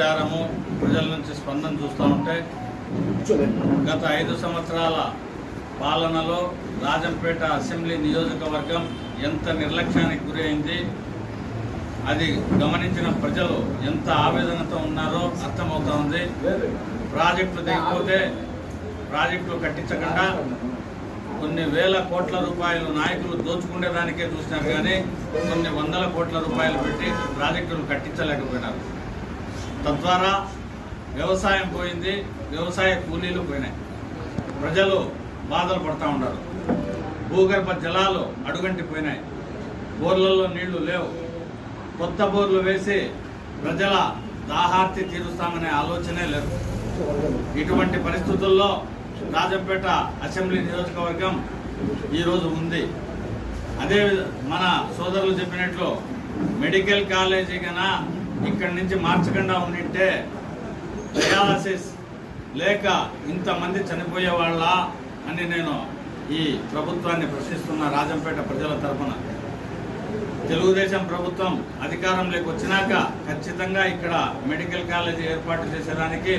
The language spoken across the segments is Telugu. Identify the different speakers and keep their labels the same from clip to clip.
Speaker 1: ప్రచారము ప్రజల నుంచి స్పందన చూస్తూ ఉంటే గత ఐదు సంవత్సరాల పాలనలో రాజంపేట అసెంబ్లీ నియోజకవర్గం ఎంత నిర్లక్ష్యానికి గురైంది అది గమనించిన ప్రజలు ఎంత ఆవేదనతో ఉన్నారో అర్థమవుతా ఉంది ప్రాజెక్టులు దిగిపోతే ప్రాజెక్టులు కట్టించకుండా కొన్ని వేల కోట్ల రూపాయలు నాయకులు దోచుకునేదానికే చూసినారు కానీ కొన్ని వందల కోట్ల రూపాయలు పెట్టి ప్రాజెక్టులు కట్టించలేకపోయినారు. తద్వారా వ్యవసాయం పోయింది వ్యవసాయ కూలీలు పోయినాయి. ప్రజలు బాధలు పడుతూ ఉన్నారు. భూగర్భ జలాలు అడుగంటి పోయినాయి. బోర్లలో నీళ్ళు లేవు. కొత్త బోర్లు వేసి ప్రజల దాహార్తి తీరుస్తామనే ఆలోచనే లేదు. ఇటువంటి పరిస్థితుల్లో రాజంపేట అసెంబ్లీ నియోజకవర్గం ఈరోజు ఉంది. అదే మన సోదరులు చెప్పినట్లు మెడికల్ కాలేజీ కన్నా ఇక్కడి నుంచి మార్చకుండా ఉండింటే డయాలసిస్ లేక ఇంతమంది చనిపోయే వాళ్ళ అని నేను ఈ ప్రభుత్వాన్ని ప్రశ్నిస్తున్న రాజంపేట ప్రజల తరఫున తెలుగుదేశం ప్రభుత్వం అధికారంలోకి వచ్చినాక ఖచ్చితంగా ఇక్కడ మెడికల్ కాలేజీ ఏర్పాటు చేసేదానికి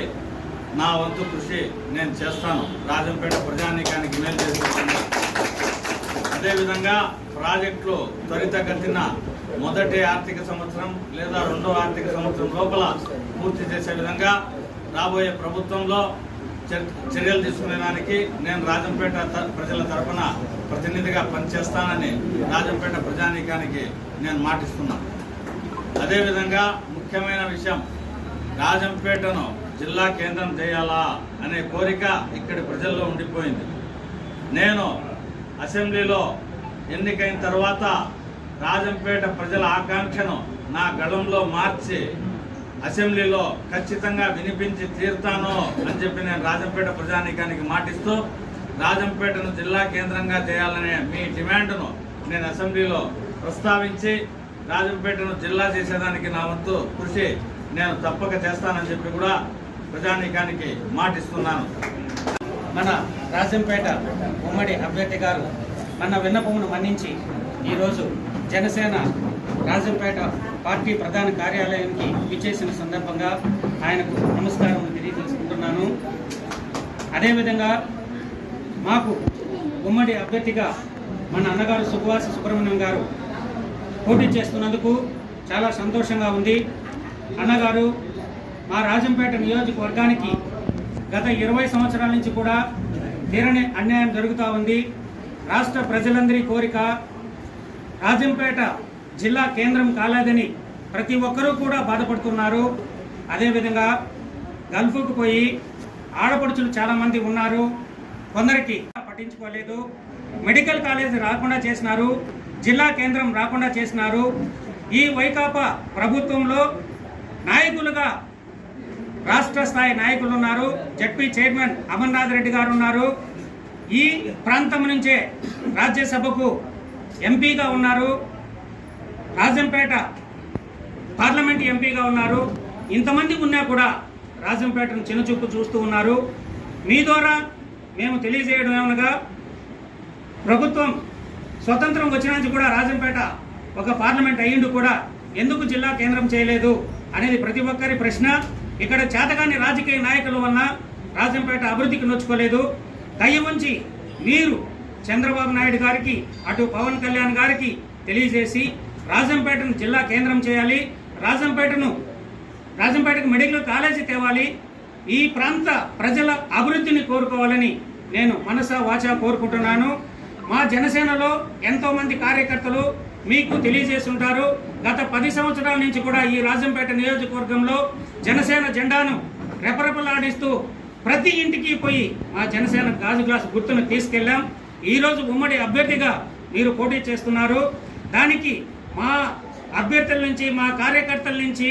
Speaker 1: నా వంతు కృషి నేను చేస్తాను. రాజంపేట ప్రజానీకానికి మేలు చేసేస్తాను అదేవిధంగా ప్రాజెక్టులు త్వరితగతిన మొదటి ఆర్థిక సంవత్సరం లేదా రెండో ఆర్థిక సంవత్సరం లోపల పూర్తి చేసే విధంగా రాబోయే ప్రభుత్వంలో చర్- చర్యలు తీసుకునేదానికి నేను రాజంపేట త- ప్రజల తరఫున ప్రతినిధిగా పనిచేస్తానని రాజంపేట ప్రజానీకానికి నేను మాటిస్తున్నాను అదేవిధంగా ముఖ్యమైన విషయం రాజంపేటను జిల్లా కేంద్రం చేయాలా అనే కోరిక ఇక్కడి ప్రజల్లో ఉండిపోయింది. నేను అసెంబ్లీలో ఎన్నికైన తర్వాత రాజంపేట ప్రజల ఆకాంక్షను నా గళంలో మార్చి అసెంబ్లీలో ఖచ్చితంగా వినిపించి తీరుతాను అని చెప్పి నేను రాజంపేట ప్రజానీకానికి మాటిస్తూ రాజంపేటను జిల్లా కేంద్రంగా చేయాలనే మీ డిమాండ్ను నేను అసెంబ్లీలో ప్రస్తావించి రాజంపేటను జిల్లా చేసేదానికి నా వంతు కృషి నేను తప్పక చేస్తానని చెప్పి కూడా ప్రజానీకానికి మాటిస్తున్నాను.
Speaker 2: మన రాజంపేట ఉమ్మడి అభ్యర్థి గారు మన విన్నపమును మన్నించి ఈరోజు జనసేన రాజంపేట పార్టీ ప్రధాన కార్యాలయానికి విచ్చేసిన సందర్భంగా ఆయనకు నమస్కారం తెలియజేసుకుంటున్నాను. అదేవిధంగా మాకు ఉమ్మడి అభ్యర్థిగా మన అన్నగారు సుభాష్ సుబ్రహ్మణ్యం గారు పోటీ చేస్తున్నందుకు చాలా సంతోషంగా ఉంది. అన్నగారు మా రాజంపేట నియోజకవర్గానికి గత ఇరవై సంవత్సరాల నుంచి కూడా తీరని అన్యాయం జరుగుతూ ఉంది. రాష్ట్ర ప్రజలందరి కోరిక రాజంపేట జిల్లా కేంద్రం కాలేదని ప్రతి ఒక్కరూ కూడా బాధపడుతున్నారు. అదేవిధంగా గల్ఫ్కు పోయి ఆడపడుచులు చాలామంది ఉన్నారు. కొందరికి పట్టించుకోలేదు. మెడికల్ కాలేజ్ రాకుండా చేసినారు. జిల్లా కేంద్రం రాకుండా చేసినారు. ఈ వైకాపా ప్రభుత్వంలో నాయకులుగా రాష్ట్ర స్థాయి నాయకులు ఉన్నారు. జడ్పీ చైర్మన్ అమర్నాథ్ రెడ్డి గారు ఉన్నారు. ఈ ప్రాంతం నుంచే రాజ్యసభకు ఎంపీగా ఉన్నారు. రాజంపేట పార్లమెంట్ ఎంపీగా ఉన్నారు. ఇంతమంది ఉన్నా కూడా రాజంపేటను చిన్నచూపు చూస్తూ ఉన్నారు. మీ ద్వారా మేము తెలియజేయడం ఏమనగా ప్రభుత్వం స్వతంత్రం వచ్చిన కూడా రాజంపేట ఒక పార్లమెంట్ అయ్యిండు కూడా ఎందుకు జిల్లా కేంద్రం చేయలేదు అనేది ప్రతి ఒక్కరి ప్రశ్న. ఇక్కడ చేతగాని రాజకీయ నాయకుల వలన రాజంపేట అభివృద్ధికి నొచ్చుకోలేదు. దయ ఉంచి మీరు చంద్రబాబు నాయుడు గారికి అటు పవన్ కళ్యాణ్ గారికి తెలియజేసి రాజంపేటను జిల్లా కేంద్రం చేయాలి. రాజంపేటను రాజంపేటకు మెడికల్ కాలేజీ తేవాలి. ఈ ప్రాంత ప్రజల అభివృద్ధిని కోరుకోవాలని నేను మనసా వాచా కోరుకుంటున్నాను. మా జనసేనలో ఎంతోమంది కార్యకర్తలు మీకు తెలియజేసి ఉంటారు. గత పది సంవత్సరాల నుంచి కూడా ఈ రాజంపేట నియోజకవర్గంలో జనసేన జెండాను రెపరెపలాడిస్తూ ప్రతి ఇంటికి పోయి మా జనసేన గాజు గ్లాసు గుర్తును తీసుకెళ్ళాం. ఈరోజు ఉమ్మడి అభ్యర్థిగా మీరు పోటీ చేస్తున్నారు. దానికి మా అభ్యర్థుల నుంచి మా కార్యకర్తల నుంచి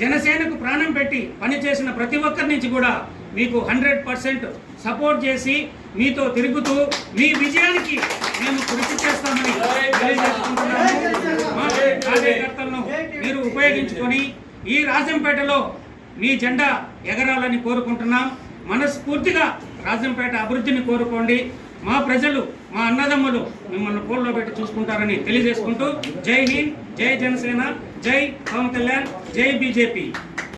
Speaker 2: జనసేనకు ప్రాణం పెట్టి పనిచేసిన ప్రతి ఒక్కరి నుంచి కూడా మీకు హండ్రెడ్ పర్సెంట్ సపోర్ట్ చేసి మీతో తిరుగుతూ మీ విజయానికి మేము కృషి చేస్తామని తెలియజేసుకుంటున్నాము. మా కార్యకర్తలను మీరు ఉపయోగించుకొని ఈ రాజంపేటలో మీ జెండా ఎగరాలని కోరుకుంటున్నాం. మనస్ఫూర్తిగా రాజంపేట అభివృద్ధిని కోరుకోండి. మా ప్రజలు మా అన్నదమ్ములు మిమ్మల్ని పోల్లో పెట్టి చూసుకుంటారని తెలియజేసుకుంటూ జై హింద్ జై జనసేన జై పవన్ కళ్యాణ్ జై బీజేపీ.